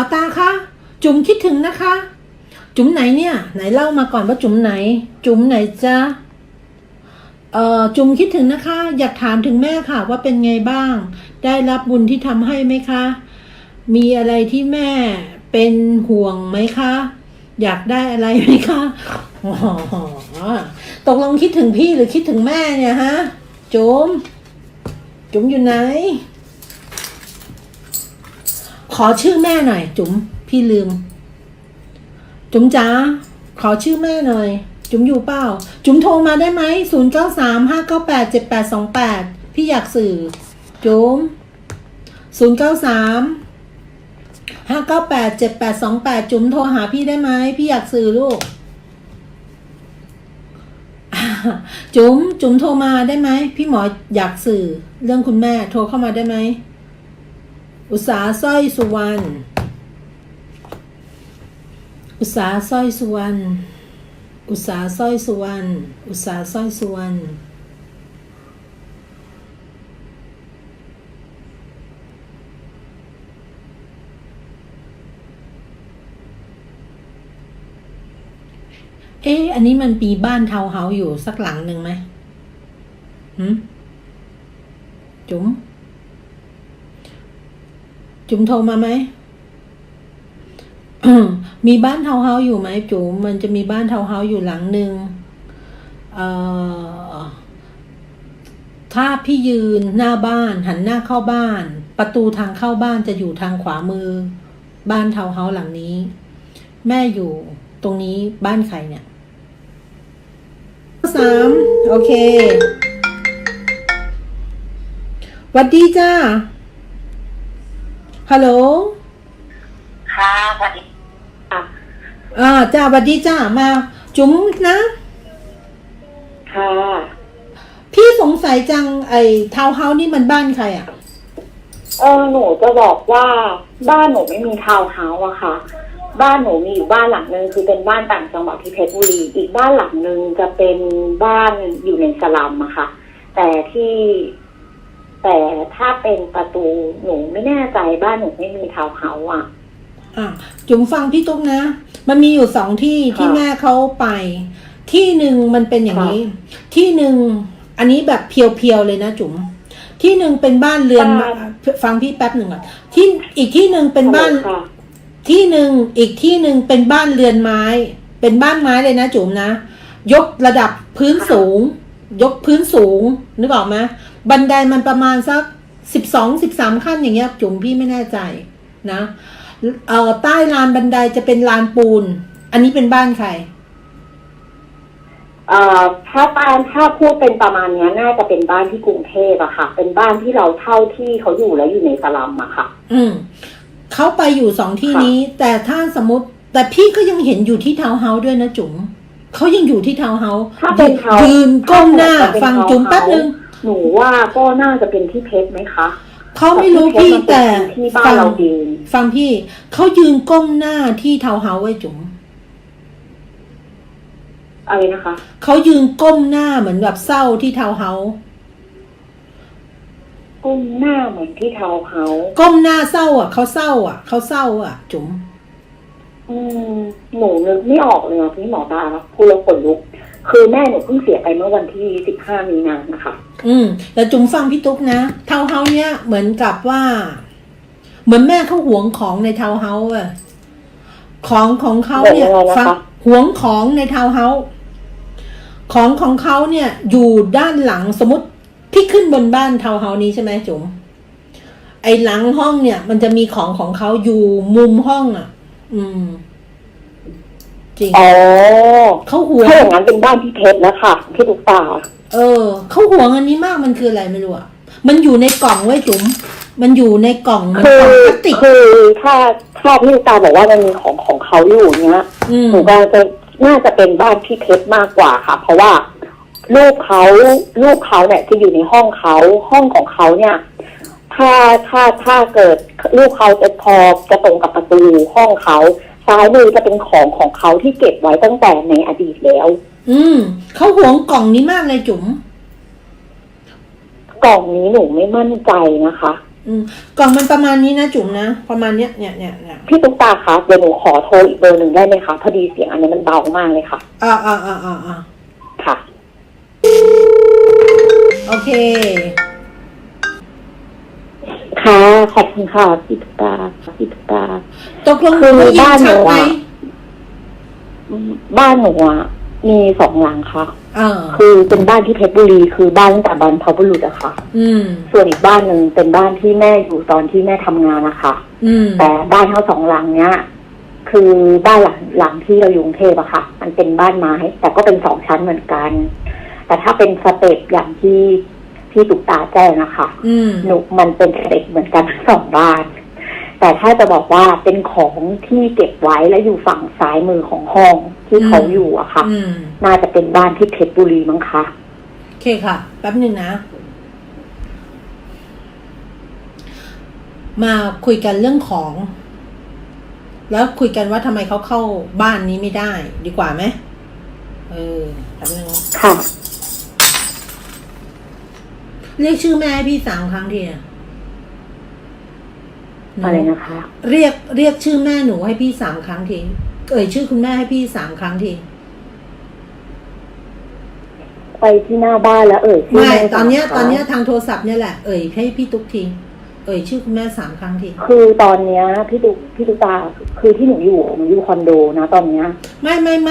อตาคะจุ๋มคิดถึงนะคะ จุ๋มไหนเนี่ย ไหนเล่ามาก่อนว่าจุ๋มไหน จุ๋มไหนจ๊ะเอ่อจุ๋มคิดถึงนะคะ อยากถามถึงแม่ค่ะ ว่าเป็นไงบ้าง ได้รับบุญที่ทำให้ไหมคะ มีอะไรที่แม่เป็นห่วงไหมคะ อยากได้อะไรไหมคะอ๋อตกลงคิดถึงพี่หรือคิดถึงแม่เนี่ยฮะจุ๋มจุ๋มอยู่ไหน อชื่อแม่หน่อย จุ๋มพี่ลืม จุ๋มจ๋าขอชื่อแม่หน่อย จุ๋มอยู่เปล่า จุ๋มโทรมาได้ไหมศูนย์เก้าสามห้าเก้าแปดเจ็ดแปดสองแปดพี่อยากสื่อ จุ๋มศูนย์เก้าสามห้าเก้าแปดเจ็ดแปดสองแปดจุ๋มโทรหาพี่ได้ไหมพี่อยากสื่อลูก จุ๋มจุ๋มโทรมาได้ไหมพี่หมออยากสื่อ เรื่องคุณแม่โทรเข้ามาได้ไหม อุตสาสร้อยสุวรรณ อุตสาสร้อยสุวรรณ อุตสาสร้อยสุวรรณ อุตสาสร้อยสุวรรณ เอ๊ะ อันนี้มันมีบ้านเทาวน์เฮาส์อยู่สักหลังหนึ่งไหมหืมจุ๋ม จุ๋มโทรมาไหมมีบ้านทาวน์เฮาอยู่ไหมจุ๋มมันจะมีบ้านทาวน์เฮาอยู่หลังหนึ่งเอ่อถ้าพี่ยืนหน้าบ้านหันหน้าเข้าบ้าน ประตูทางเข้าบ้านจะอยู่ทางขวามือ บ้านทาวน์เฮาหลังนี้ แม่อยู่ตรงนี้บ้านใครเนี่ยสามโอเควัดดีจ้า ฮัลโหล ค่ะสวัสดีค่ะอ่าจ้าหวัดดีจ้ามา จุ๋มนะ ค่ะพี่สงสัยจังไอ้ทาวน์เฮาส์นี่มันบ้านใครอะ เออหนูจะบอกว่าบ้านหนูไม่มีทาวน์เฮาส์อะค่ะ บ้านหนูมีอยู่บ้านหลังหนึ่งคือเป็นบ้านต่างจังหวัดที่เพชรบุรี อีกบ้านหลังหนึ่งจะเป็นบ้านอยู่ในสลัมอะค่ะ แต่ที่ แต่ถ้าเป็นประตูหนูไม่แน่ใจบ้านหนูไม่มีทาวน์เฮาส์อะอะจุ๋มฟังพี่ตุ๊กนะ มันมีอยู่สองที่ค่ะที่แม่เขาไป ที่หนึ่งมันเป็นอย่างนี้ ที่หนึ่งอันนี้แบบเพียวๆเลยนะจุ๋มที่หนึ่งเป็นบ้านเรือนไม้ฟังพี่แป๊บหนึ่งก่อนที่อีกที่หนึ่งเป็นบ้าน ค่ะ ที่หนึ่งอีกที่หนึ่งเป็นบ้านเรือนไม้ เป็นบ้านไม้เลยนะจุ๋มนะ ยกระดับพื้นสูง ยกพื้นสูงนึกออกไหม บันไดมันประมาณสักสิบสองสิบสามขั้นอย่างเงี้ยจุ๋มพี่ไม่แน่ใจนะเอ่อใต้ลานบันไดจะเป็นลานปูน อันนี้เป็นบ้านใครเอ่อถ้าบ้านถ้าพูดเป็นประมาณเนี้ยน่าจะเป็นบ้านที่กรุงเทพอะค่ะ เป็นบ้านที่เราเช่าที่เขาอยู่แล้วอยู่ในสลัมอะค่ะ อืมเขาไปอยู่สองที่ค่ะนี้ แต่ถ้าสมมติ แต่พี่ก็ยังเห็นอยู่ที่ทาวน์เฮาส์ด้วยนะจุ๋มเขายังอยู่ที่ทาวน์เฮาส์ถ้าเป็นเขายืนก้มหน้าถ้าเป็นฟังทาวน์จุ๋มเฮาส์แป๊บนึง หนูว่าก็น่าจะเป็นที่เพชรไหมคะเขาไม่รู้พี่แต่แต่ที่บ้านเรายืนฟังพี่เขายืนก้มหน้าที่ทาวน์เฮาส์ไว้จุ๋มอะไรนะคะเขายืนก้มหน้าเหมือนแบบเศร้าที่ทาวน์เฮาส์ก้มหน้าเหมือนที่ทาวน์เฮาส์ก้มหน้าเศร้า อะเขาเศร้า อะเขาเศร้า อะ จุ๋มอืมหนูนึกไม่ออกเลยอะพี่หมอตาพูดแล้วขนลุก คือแม่หนูเพิ่งเสียไปเมื่อวันที่สิบห้ามีนานะคะ อืมแต่จุ๋มฟังพี่ตุ๊กนะทาวน์เฮาส์เนี้ยเหมือนกับว่า เหมือนแม่เขาหวงของในทาวน์เฮาส์อะของของเขาเนี่ยหวงอะไรนะคะฟังหวงของในทาวน์เฮาส์ของของเขาเนี่ย อยู่ด้านหลังสมมติพี่ขึ้นบนบ้านทาวน์เฮาส์นี้ใช่ไหมจุ๋มไอหลังห้องเนี่ย มันจะมีของของเขาอยู่มุมห้องอะ อืม จริงอ๋อเขาหวงถ้าอย่างนั้นเป็นบ้านที่เพชรแล้วค่ะที่ตุ๊กตา เออเขาหวงอันนี้มากมันคืออะไรไม่รู้อะมันอยู่ในกล่องไว้ยจุ๋มมันอยู่ในกล่องเหมันคืกล่อองพลาสติก คือถ้าถ้าพี่ตุ๊กตาบอกว่ามันมีของของเขาอยู่เนี้ยอืม หนูก็จะน่าจะเป็นบ้านที่เพชรมากกว่าค่ะ เพราะว่าลูกเขาลูกเขาเนี่ยจะอยู่ในห้องเขาห้องของเขาเนี่ย ถ้าถ้าถ้าเกิดลูกเขาจะพอจะตรงกับประตูห้องเขา ซ้ายมือจะเป็นของของเขาที่เก็บไว้ตั้งแต่ในอดีตแล้ว อืมเขาหวงกล่องนี้มากเลยจุ๋มกล่องนี้หนูไม่มั่นใจนะคะ อืมกล่องมันประมาณนี้นะจุ๋มนะประมาณเนี้ยเนี่ยเนี่ยเนี่ยพี่ตุ๊กตาคะเดี๋ยวหนูขอโทรอีกเบอร์หนึ่งได้ไหมคะพอดีเสียงอันนี้มันเบามากเลยค่ะอ่าอ่าอ่าอ่าอ่าค่ะ โอเค ค่ะ ขอบ คุณค่ะพี่ตุ๊กตาพี่ตุ๊กตาตกลงคือได้ยินบ้านหนูชัดไหมอะอืมบ้านหนูอะมีสองหลังค่ะเออคือเป็นบ้านที่เพชรบุรี คือบ้านตั้งแต่บรรพบุรุษอะค่ะอืมส่วนอีกบ้านหนึ่งเป็นบ้านที่แม่อยู่ตอนที่แม่ทำงานนะคะอืมแต่บ้านทั้งสองหลังเนี้ยคือบ้านหลังหลังที่เราอยู่กรุงเทพอะค่ะ มันเป็นบ้านไม้ แต่ก็เป็นสองชั้นเหมือนกัน แต่ถ้าเป็นสเต็ปอย่างที่ ที่ตุกตาแจ้งนะคะอืมหนูมันเป็นสเต็ปเหมือนกันทั้งสองบ้าน แต่ถ้าจะบอกว่าเป็นของที่เก็บไว้และอยู่ฝั่งซ้ายมือของห้องที่เขาอยู่อะค่ะอืมน่าจะเป็นบ้านที่เพชรบุรีมั้งคะโอเคค่ะ แป๊บหนึ่งนะ มาคุยกันเรื่องของ แล้วคุยกันว่าทำไมเขาเข้าบ้านนี้ไม่ได้ ดีกว่าไหมเออแป๊บหนึงค่ะ เรียกชื่อแม่ให้พี่สามครั้งทีอะหนูอะไรนะคะ เรียกเรียกชื่อแม่หนูให้พี่สามครั้งที เอ่ยชื่อคุณแม่ให้พี่สามครั้งที ไปที่หน้าบ้านแล้วเอ่ยชื่ไม่แตอนเนี้ย สามคตอนรั้งเนี้ยทางโทรศัพท์เนี่ยแหละ เอ่ยให้พี่ตุ๊กทีเอ่ยชื่อคุณแม่สามครั้งที คือตอนเนี้ยพี่ตุ๊กพี่ตุ๊กตาคือที่หนูอยู่หนูอยู่คอนโดนะตอนเนี้ย ไม่ไม่ไม่